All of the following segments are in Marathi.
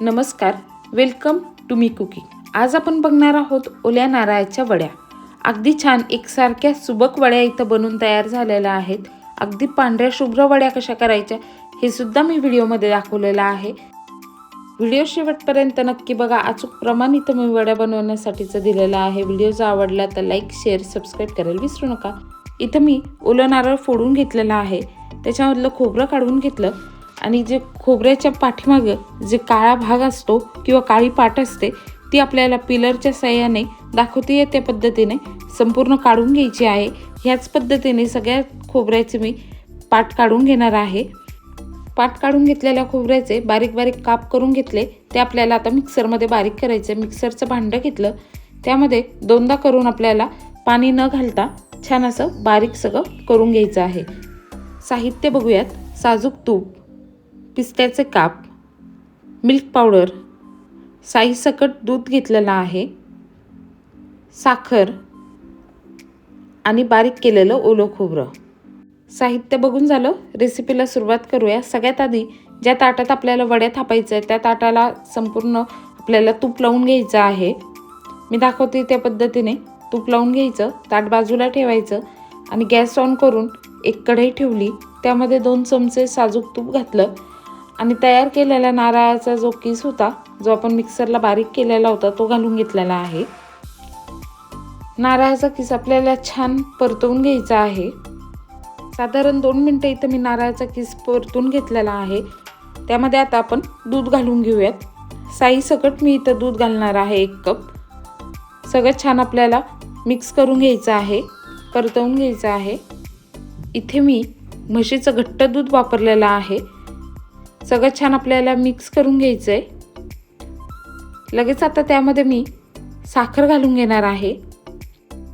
नमस्कार वेलकम टू मी कुकिंग आज आपण बघणार आहोत ओल्या नारळाच्या वड्या. अगदी छान एकसारख्या सुबक वड्या इथं बनून तयार झालेल्या आहेत. अगदी पांढऱ्या शुभ्र वड्या कशा करायच्या हे सुद्धा मी व्हिडिओमध्ये दाखवलेलं आहे. व्हिडिओ शेवटपर्यंत नक्की बघा. अचूक प्रमाण इथं मी वड्या बनवण्यासाठीचं दिलेलं आहे. व्हिडिओ जर आवडला तर लाईक शेअर सबस्क्राईब करायला विसरू नका. इथं मी ओलं नारळ फोडून घेतलेलं आहे. त्याच्यामधलं खोबरं काढून घेतलं. आणि जे खोबऱ्याच्या पाठीमागं जे काळा भाग असतो किंवा काळी पाट असते ती आपल्याला पिलरच्या साह्याने दाखवते येत्या पद्धतीने संपूर्ण काढून घ्यायची आहे. ह्याच पद्धतीने सगळ्या खोबऱ्याचे मी पाट काढून घेणार आहे. पाट काढून घेतलेल्या खोबऱ्याचे बारीक बारीक काप करून घेतले ते आपल्याला आता मिक्सरमध्ये बारीक करायचे. मिक्सरचं भांडं घेतलं त्यामध्ये दोनदा करून आपल्याला पाणी न घालता छान असं बारीक सगळं करून घ्यायचं आहे. साहित्य बघूयात. साजूक तूप. पिस्त्याचे काप मिल्क पावडर साईसकट दूध घेतलेलं आहे साखर आणि बारीक केलेलं ओलं खोबरं. साहित्य बघून झालं? रेसिपीला सुरुवात करूया. सगळ्यात आधी ज्या ताटात आपल्याला वड्या थापायचं आहे त्या ताटाला संपूर्ण आपल्याला तूप लावून घ्यायचं आहे. मी दाखवते त्या पद्धतीने. तूप लावून घ्यायचं ताट बाजूला ठेवायचं आणि गॅस ऑन करून एक कढई ठेवली. त्यामध्ये दोन चमचे साजूक तूप घातलं. आणि तयार केलेला नारळाचा जो किस होता जो आपण मिक्सरला बारीक केलेला होता तो घालून घेतलेला आहे. नारळाचा किस आपल्याला छान परतवून घ्यायचा आहे. साधारण दोन मिनटं इथं मी नारळाचा किस परतून घेतलेला आहे. त्यामध्ये आता आपण दूध घालून घेऊयात. साई सकट मी इथं दूध घालणार आहे एक कप. सगळं छान आपल्याला मिक्स करून घ्यायचं आहे परतवून घ्यायचं आहे. इथे मी म्हशीचं घट्ट दूध वापरलेलं आहे. सगळं छान आपल्याला मिक्स करून घ्यायचं आहे लगेच आता त्यामध्ये मी साखर घालून घेणार आहे.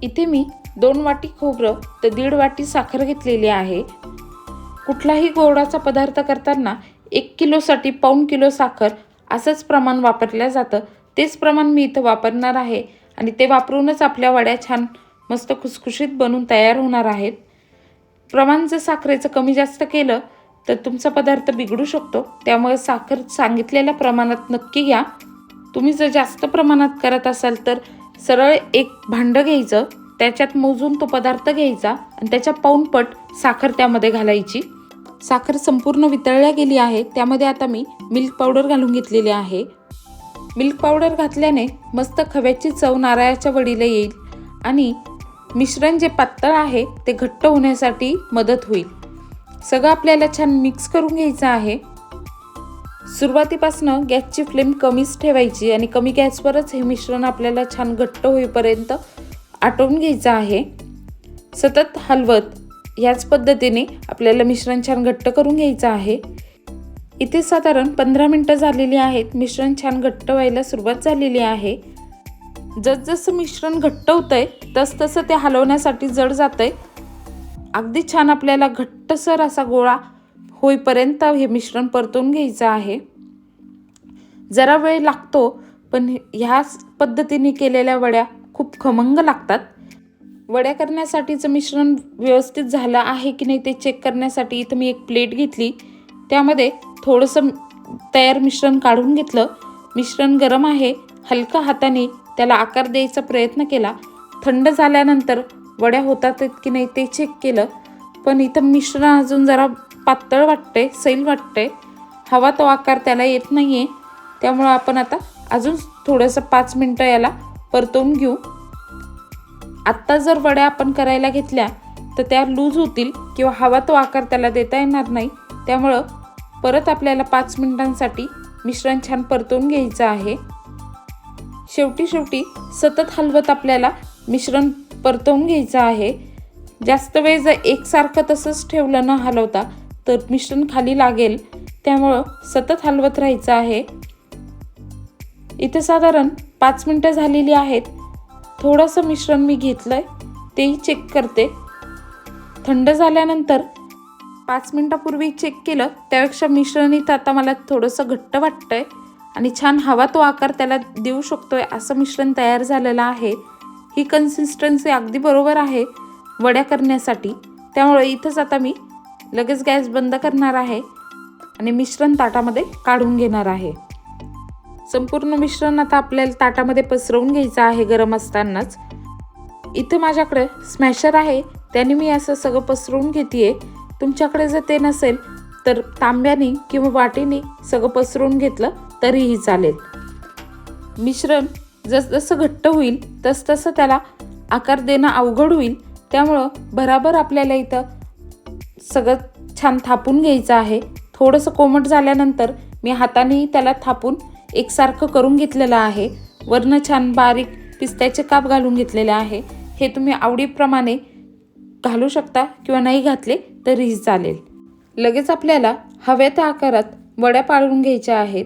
इथे मी दोन वाटी खोबरं तर दीड वाटी साखर घेतलेली आहे. कुठलाही गोडाचा पदार्थ करताना एक किलोसाठी पाऊण किलो साखर असंच प्रमाण वापरलं जातं. तेच प्रमाण मी इथं वापरणार आहे आणि ते वापरूनच आपल्या वड्या छान मस्त खुसखुशीत बनून तयार होणार आहेत. प्रमाण जर साखरेचं कमी जास्त केलं तर तुमचा पदार्थ बिघडू शकतो. त्यामुळे साखर सांगितलेल्या प्रमाणात नक्की घ्या. तुम्ही जर जास्त प्रमाणात करत असाल तर सरळ एक भांडं घ्यायचं त्याच्यात मोजून तो पदार्थ घ्यायचा आणि त्याच्या पाऊणपट साखर त्यामध्ये घालायची. साखर संपूर्ण वितळल्या गेली आहे त्यामध्ये आता मी मिल्क पावडर घालून घेतलेली आहे. मिल्क पावडर घातल्याने मस्त खव्याची चव नारळाच्या वडीला येईल आणि मिश्रण जे पातळ आहे ते घट्ट होण्यासाठी मदत होईल. सगळं आपल्याला छान मिक्स करून घ्यायचं आहे. सुरुवातीपासनं गॅसची फ्लेम कमीच ठेवायची आणि कमी गॅसवरच हे मिश्रण आपल्याला छान घट्ट होईपर्यंत आटवून घ्यायचं आहे. सतत हलवत ह्याच पद्धतीने आपल्याला मिश्रण छान घट्ट करून घ्यायचं आहे. इथे साधारण पंधरा मिनटं झालेली आहेत. मिश्रण छान घट्ट व्हायला सुरुवात झालेली आहे. जसजसं मिश्रण घट्ट होतंय तसतसं ते हलवण्यासाठी जड जातंय. अगदी छान आपल्याला घट्टसर असा गोळा होईपर्यंत हे मिश्रण परतून घ्यायचं आहे. जरा वेळ लागतो पण ह्याच पद्धतीने केलेल्या वड्या खूप खमंग लागतात. वड्या करण्यासाठीचं मिश्रण व्यवस्थित झालं आहे की नाही ते चेक करण्यासाठी इथं मी एक प्लेट घेतली. त्यामध्ये थोडंसं तयार मिश्रण काढून घेतलं. मिश्रण गरम आहे. हलका हाताने त्याला आकार द्यायचा प्रयत्न केला. थंड झाल्यानंतर वड्या होतात की नाही ते चेक केलं. पण इथं मिश्रण अजून जरा पातळ वाटते सैल वाटते हवा तो आकार त्याला येत नाही आहे त्यामुळं आपण आता अजून थोडंसं पाच मिनटं याला परतवून घेऊ. आत्ता जर वड्या आपण करायला घेतल्या तर त्या लूज होतील किंवा हवा तो आकार त्याला देता येणार नाही. त्यामुळं परत आपल्याला पाच मिनिटांसाठी मिश्रण छान परतवून घ्यायचं आहे. शेवटी शेवटी सतत हलवत आपल्याला मिश्रण परतवून घ्यायचं आहे. जास्त वेळ जर एकसारखं तसंच ठेवलं न हलवता तर मिश्रण खाली लागेल. त्यामुळं सतत हलवत राहायचं आहे. इथे साधारण पाच मिनटं झालेली आहेत. थोडंसं मिश्रण मी घेतलं आहे तेही चेक करते. थंड झाल्यानंतर पाच मिनटापूर्वी चेक केलं त्यापेक्षा मिश्रण इथं आता मला थोडंसं घट्ट वाटतं आहे आणि छान हवा तो आकार त्याला देऊ शकतो आहे असं मिश्रण तयार झालेलं आहे. ही कन्सिस्टन्सी अगदी बरोबर आहे वड्या करण्यासाठी. त्यामुळे इथंच आता मी लगेच गॅस बंद करणार आहे आणि मिश्रण ताटामध्ये काढून घेणार आहे. संपूर्ण मिश्रण आता आपल्याला ताटामध्ये पसरवून घ्यायचं आहे गरम असतानाच. इथं माझ्याकडे स्मॅशर आहे त्याने मी असं सगळं पसरवून घेते तुमच्याकडे जर ते नसेल तर तांब्याने किंवा वाटीने सगळं पसरवून घेतलं तरीही चालेल. मिश्रण जसजसं घट्ट होईल तसतसं त्याला आकार देणं अवघड होईल. त्यामुळं बराबर आपल्याला इथं सगळं छान थापून घ्यायचं आहे. थोडंसं कोमट झाल्यानंतर मी हातानेही त्याला थापून एकसारखं करून घेतलेलं आहे. वरनं छान बारीक पिस्त्याचे काप घालून घेतलेले आहे. हे तुम्ही आवडीप्रमाणे घालू शकता किंवा नाही घातले तरीही चालेल. लगेच आपल्याला हव्या त्या आकारात वड्या पाळून घ्यायच्या आहेत.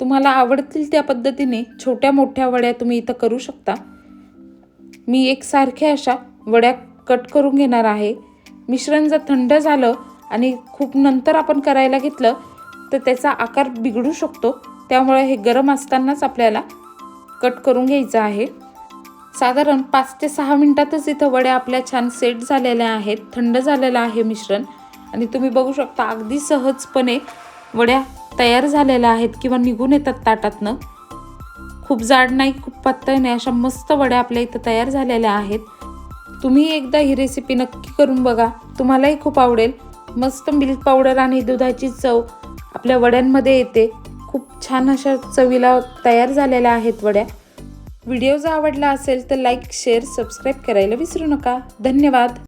तुम्हाला आवडतील त्या पद्धतीने छोट्या मोठ्या वड्या तुम्ही इथं करू शकता. मी एक सारख्या अशा वड्या कट करून घेणार आहे. मिश्रण जर थंड झालं आणि खूप नंतर आपण करायला घेतलं तर त्याचा आकार बिघडू शकतो. त्यामुळे हे गरम असतानाच आपल्याला कट करून घ्यायचं आहे. साधारण पाच ते सहा मिनटातच इथं वड्या आपल्या छान सेट झालेल्या आहेत. थंड झालेलं आहे मिश्रण. आणि तुम्ही बघू शकता अगदी सहजपणे वड्या तयार झालेल्या आहेत किंवा निघून येतात ताटातनं खूप जाड नाही खूप पातळ नाही अशा मस्त वड्या आपल्या इथं तयार झालेल्या आहेत. तुम्ही एकदा ही रेसिपी नक्की करून बघा. तुम्हालाही खूप आवडेल. मस्त मिल्क पावडर आणि दुधाची चव आपल्या वड्यांमध्ये येते. खूप छान अशा चवीला तयार झालेल्या आहेत वड्या. व्हिडिओ जर आवडला असेल तर लाईक शेअर सबस्क्राईब करायला विसरू नका. धन्यवाद.